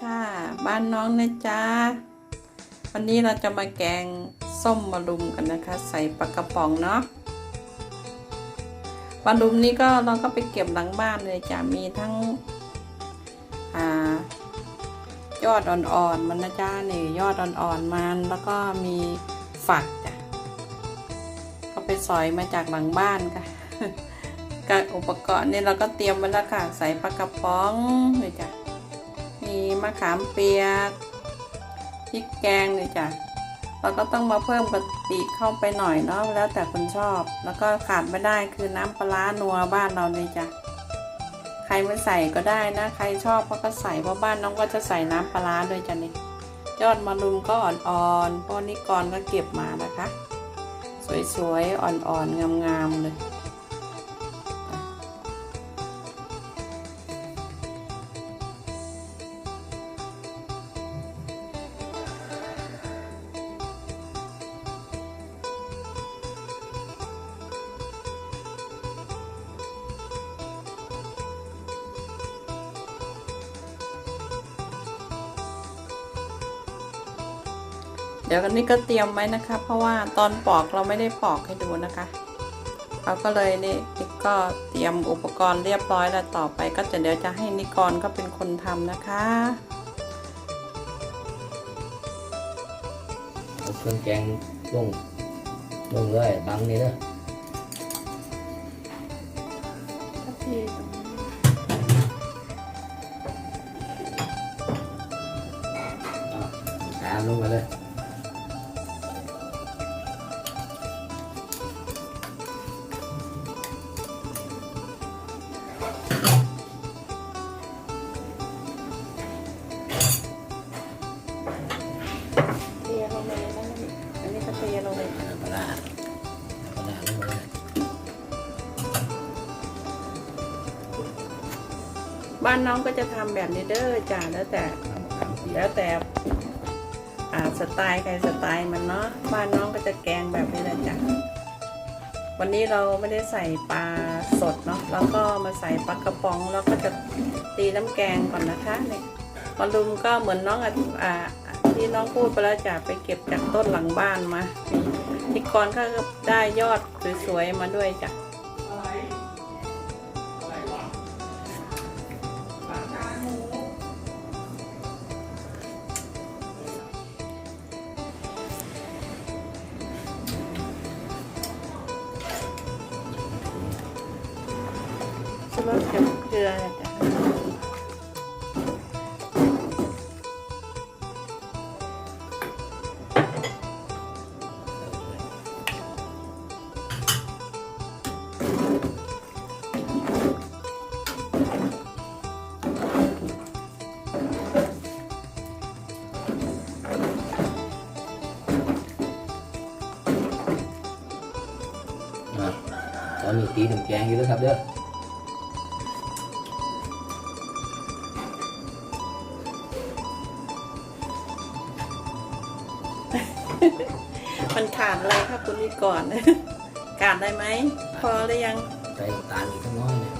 ค่ะ บ้านน้องนะจ๊ะ วันนี้เราจะมาแกงส้มมะรุมกันนะคะ ใส่ปลากระป๋องเนาะมะรุมนี้ก็เราก็ไปเก็บหลังบ้านเลยจ้ะ มีทั้งอยอดอ่อนๆมันนะจ๊ะนี่ยอดอ่อนๆมันแล้วก็มีฝักจ้ะ ก็ไปสอยมาจากหลังบ้านค่ะกับอุปกรณ์นี่เราก็เตรียมไว้แล้วค่ะ ใส่ปลากระป๋องเลยจ้ะ มะขามเปียกพริกแกงเลยจ้ะเราก็ต้องมาเพิ่มกะปิเข้าไปหน่อยเนาะแล้วแต่คนชอบ แล้วก็ขาดไม่ได้คือน้ำปลานัวบ้านเราเลยจ้ะใครไม่ใส่ก็ได้นะ ใครชอบก็ใส่เพราะบ้านน้องก็จะใส่น้ำปลาด้วยจ้ะนี่ยอดมะรุมก็อ่อนๆเพราะนี่ก่อนก็เก็บมานะคะ สวยๆอ่อนๆงามๆเลย ดี๋ยวกันนี้ก็เตรียมไว้นะคะ เพราะว่าตอนปอกเราไม่ได้ปอกให้ดูนะคะเราก็เลยนี่นิกก็เตรียมอุปกรณ์เรียบร้อยแล้วต่อไป ก็จะเดี๋ยวจะให้นิกรก็เป็นคนทำนะคะเอาเครื่องแกงลงลงเลยบังนี่เด้ออะตามลงไปเลย บ้านน้องก็จะทำแบบนี้เด้อจ้าแล้วแต่แล้วแต่อ่าสไตล์ใครสไตล์มันเนาะบ้านน้องก็จะแกงแบบนี้แหละจ้ะวันนี้เราไม่ได้ใส่ปลาสดเนาะแล้วก็มาใส่ปลากระป๋องแล้วก็จะตีน้ำแกงก่อนนะคะเนี่ยมะรุมก็เหมือนน้องอะอ่าที่น้องพูดไปแล้วจ้ะไปเก็บจากต้นหลังบ้านมาที่กรก็ได้ยอดสวยๆมาด้วยจ้ะ ชูรสกับเกลือจ้ะอะตอนนี้ตีน้ำแกงอยู่แล้วครับเด้อ มันขาดอะไรครับคุณนี่ก่อนขาดได้ไหม พอหรือยังใส่น้ำตาลอีกสักน้อยเนี่ย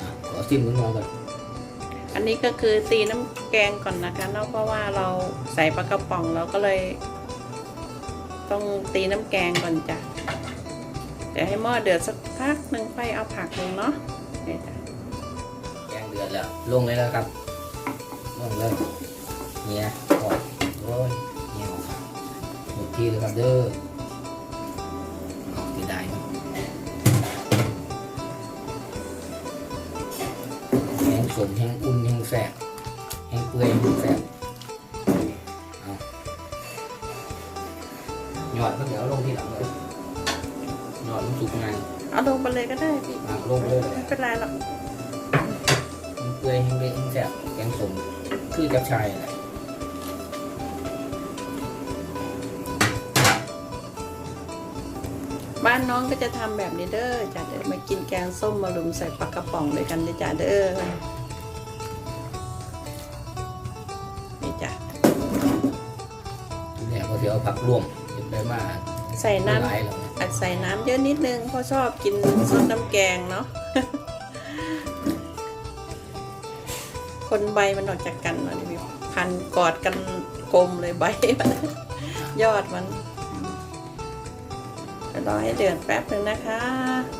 อะขอชิมนิดหน่อยก่อนอันนี้ก็คือตีน้ำแกงก่อนนะคะเนอกเพราะว่าเราใส่ปลากระป๋องเราก็เลย ต้องตีน้ำแกงก่อนจ้ะเดี๋ยวให้หม้อเดือดสักพักหนึ่งค่อยเอาผักลงเนาะนี่จ้ะ แกงเดือดแล้ว ลงเลยแล้วครับ ลงเลยเนี่ย เลยครับเด้อเอาที่ได้เนาะแห้งสมแห้งอุ่นแห้งแสบแห้งเปื่อยแห้งแสบเอาหยอดก็เดี๋ยวเอาลงที่หลังเลยหยอดมันสุกไงเอาลงไปเลยก็ได้พี่อะลงเลยไม่เป็นไรหรอกมันเปื่อยแห้งเละแห้งแสบแกงสมคือจับชายแหละ บ้านน้องก็จะทำแบบนี้เด้อจ้ะเดี๋ยวมากินแกงส้มมารุมใส่ปลากระป๋องด้วยกันเลยจ้ะเด้อนี่จ้ะเนี่ยเขาเดี๋ยวเอาผักร่วมเก็บได้มากใส่น้ำหลายแล้วนะอาจใส่น้ำเยอะนิดนึงเพราะชอบกินซดน้ำแกงเนาะคนใบมันออกจากกันเลยพี่พันกอดกันกลมเลยใบมันยอดมัน เดี๋ยวรอให้เดือดแป๊บหนึ่งนะคะ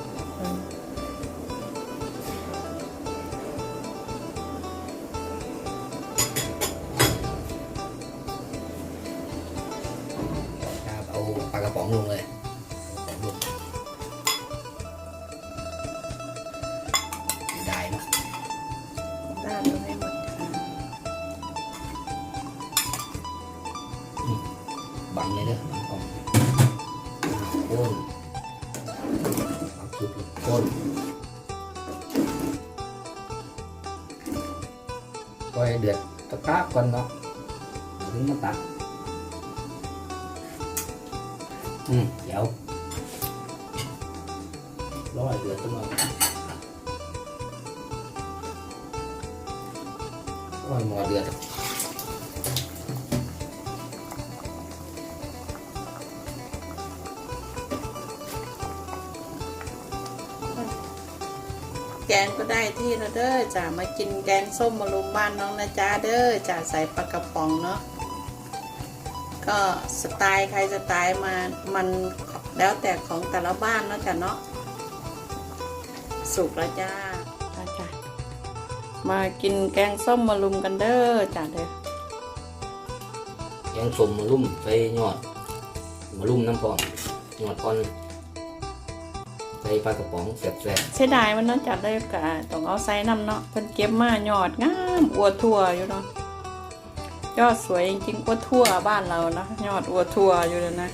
บังสุดเลยโค่นก็ให้เดือดตะกร้าก่อนเนาะถึงมาตักอืมเดี๋ยวร้อให้เดือดจังหน่อยโอ้ยหมอเดือด แกงก็ได้ที่แล้วเด้อจ้ะมากินแกงส้มมารุมบ้านน้องนะจ๊ะเด้อจ้ะใส่ปลากระป๋องเนาะก็สไตล์ใครสไตล์มามันแล้วแต่ของแต่ละบ้านเนาะจ้ะเนาะสุกแล้วจ้าจ้าจ้ะมากินแกงส้มมารุมกันเด้อจ้ะเด้อยังสมมาลุ่มใส่ยอดมาลุ่มน้ำพองยอดอ่อนใส่ ปลากระป๋องแซ่บเสียดายมันเนาะจัดได้กะต้องเอาไซน้ำเนาะเพิ่นเก็บมาหยอดงามอวดทั่วอยู่เนาะยอดสวยจริงๆอวดทั่วบ้านเราเนาะยอดอวดทั่วอยู่เลยนะ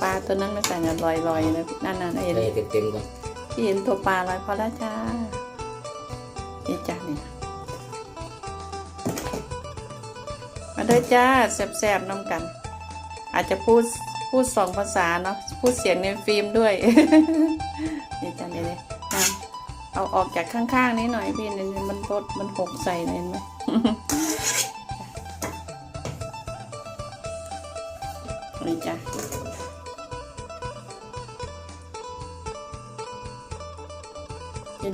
ปลาตัวนั้นไม่ใส่เนี่ยลอยๆนะนั่นน่ะๆเห็นใส่เต็มๆก่อนพี่เห็นตัวปลาลอยพอแล้วจ้านี่จ้านี่มาเด้อจ้าแซ่บๆน้ำกัน อาจจะพูดพูดสองภาษาเนาะพูดเสียงในฟิล์มด้วยนี่จ้านี่นี่อะเอาออกจากข้างๆนี้หน่อยพี่นี่มันรดมันหกใส่เลยเห็นไหมนี่จ้ะ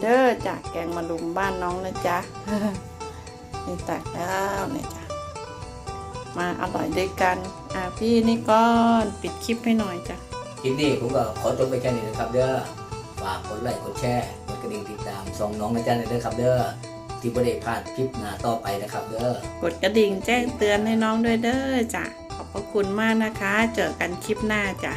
เด้อจากแกงมาลุมบ้านน้องนะจ๊ะนี่ตักแล้วนี่จ้ะ มาอร่อยด้วยกัน อะพี่นี่ก้อนปิดคลิปให้หน่อยจ้ะ คลิปนี้ผมก็ขอจบไปแค่นี้นะครับ เด้อ ฝากกดไลค์กดแชร์กดกระดิ่งติดตามส่องน้องนะจ๊ะเด้อครับ เด้อ ที่ประเดพลาดคลิปหน้าต่อไปนะครับ เด้อ กดกระดิ่งแจ้งเตือนให้น้องด้วยเด้อจ้ะ ขอบพระคุณมากนะคะ เจอกันคลิปหน้าจ้ะ